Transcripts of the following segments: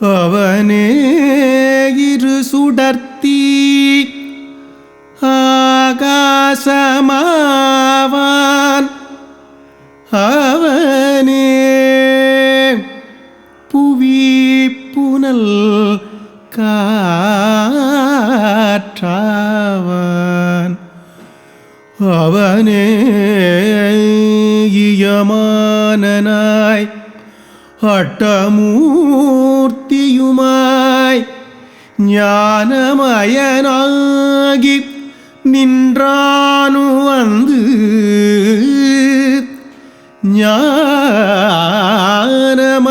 அவனே இரு சுடர்த்தி ஆகாசமாவான். அவனே புவி புனல் காற்றாவான். அவனே இயமானனாய். அட்டமூ அட்டமூர்த்தியுமாய் ஞானமயனாகி நின்றானு வந்து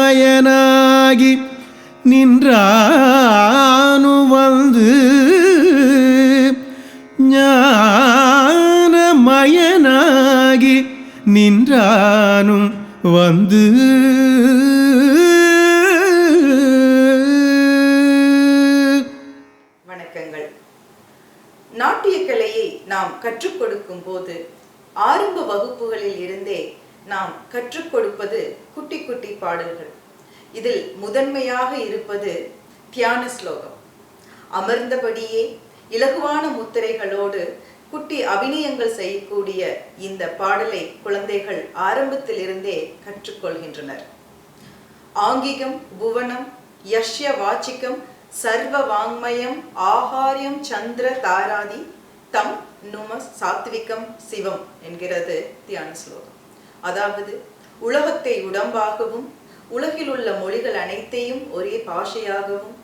ஞானமயனாகி நின்றானு வந்து ஞானமயனாகி நின்றானும் வந்து நாட்டிய கலையை நாம் கற்றுக் கொடுக்கும் போது ஆரம்ப வகுப்புகளில் இருந்தே நாம் கற்றுக் கொடுப்பது குட்டி குட்டி பாடல்கள். இதில் முதன்மையாக இருப்பது தியான ஸ்லோகம். அமர்ந்தபடியே இலகுவான முத்திரைகளோடு குட்டி அபிநயங்கள் செய்யக்கூடிய இந்த பாடலை குழந்தைகள் ஆரம்பத்திலிருந்தே கற்றுக்கொள்கின்றனர் ஆங்கிகம் புவனம் யஷ்ய வாச்சிக்கம் சர்வ வாங்மயம் ஆகாரியம் சந்திர தாராதி தம் நும சாத்விகம் சிவம் என்கிறது தியான ஸ்லோகம். அதாவது உலகத்தை உடம்பாகவும் உலகில் உள்ள மொழிகள் அனைத்தையும் ஒரே பாஷையாகவும்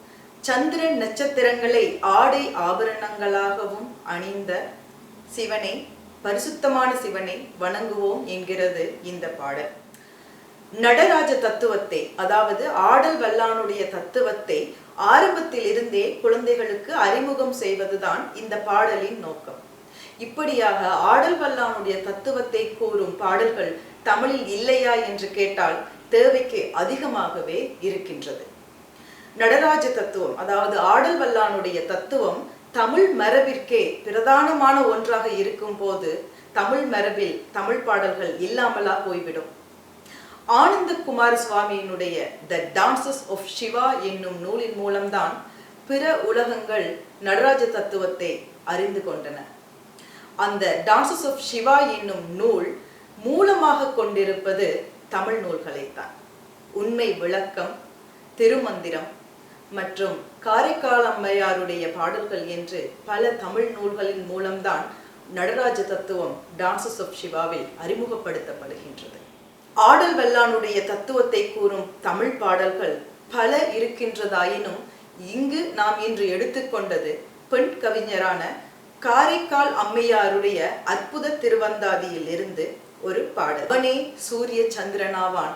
சந்திரன் நட்சத்திரங்களை ஆடை ஆபரணங்களாகவும் அணிந்த சிவனை பரிசுத்தமான சிவனை வணங்குவோம் என்கிறது இந்த பாடல். நடராஜ தத்துவத்தை அதாவது ஆடல் வல்லானுடைய தத்துவத்தை ஆரம்பத்தில் இருந்தே குழந்தைகளுக்கு அறிமுகம் செய்வதுதான் இந்த பாடலின் நோக்கம். இப்படியாக ஆடல் வல்லானுடைய தத்துவத்தை கூறும் பாடல்கள் தமிழில் இல்லையா என்று கேட்டால் தேவைக்கு அதிகமாகவே இருக்கின்றது. நடராஜ தத்துவம் அதாவது ஆடல் வல்லானுடைய தத்துவம் தமிழ் மரபிற்கே பிரதானமான ஒன்றாக இருக்கும் போது தமிழ் மரபில் தமிழ் பாடல்கள் இல்லாமலா போய்விடும். ஆனந்தகுமார் சுவாமியினுடைய த டான்சஸ் ஆஃப் சிவா என்னும் நூலின் மூலம்தான் பிற உலகங்கள் நடராஜ தத்துவத்தை அறிந்து கொண்டன. அந்த டான்சஸ் ஆஃப் சிவா என்னும் நூல் மூலமாக கொண்டிருப்பது தமிழ் நூல்களைத்தான். உண்மை விளக்கம் திருமந்திரம் மற்றும் காரைக்கால் அம்மையாருடைய பாடல்கள் என்று பல தமிழ் நூல்களின் மூலம்தான் நடராஜ தத்துவம் டான்சஸ் ஆஃப் சிவாவில் அறிமுகப்படுத்தப்படுகின்றது. ஆடல் வல்லானுடைய தத்துவத்தை கூறும் தமிழ் பாடல்கள் பல இருக்கின்றதாயினும் இங்கு நாம் இன்று எடுத்துக்கொண்டது பெண் கவிஞரான காரைக்கால் அம்மையாருடைய அற்புத திருவந்தாதியில் இருந்து ஒரு பாடல். அவனே சூரிய சந்திரனாவான்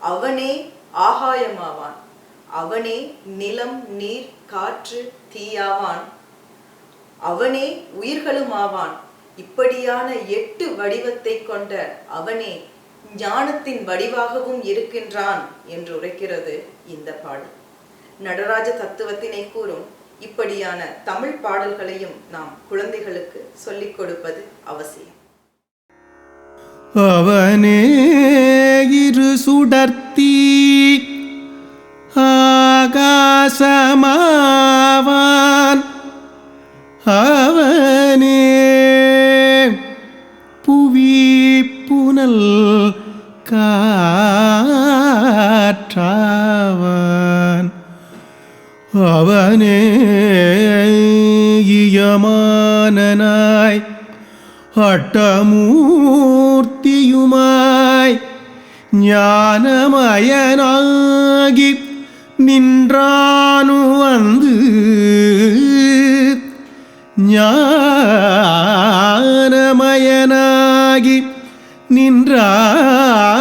அவனே ஆகாயமாவான். அவனே நிலம் நீர் காற்று தீயாவான். அவனே உயிர்களுமாவான். இப்படியான எட்டு வடிவத்தை கொண்ட அவனே ஞானத்தின் வடிவாகவும் இருக்கின்றான் என்று உரைக்கிறது இந்த பாடல். நடராஜ தத்துவத்தினை கூறும் இப்படியான தமிழ் பாடல்களையும் நாம் குழந்தைகளுக்கு சொல்லிக் கொடுப்பது அவசியம். அவனே இரு சுடர்த்தி ஆகாசமாவா அவனே இயமானனாய் அட்டமூர்த்தியுமாய் ஞானமயனாகி நின்றானு வந்து ஞானமயனாகி நின்றான்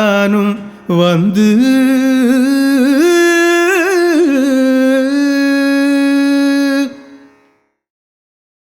நானும் வந்து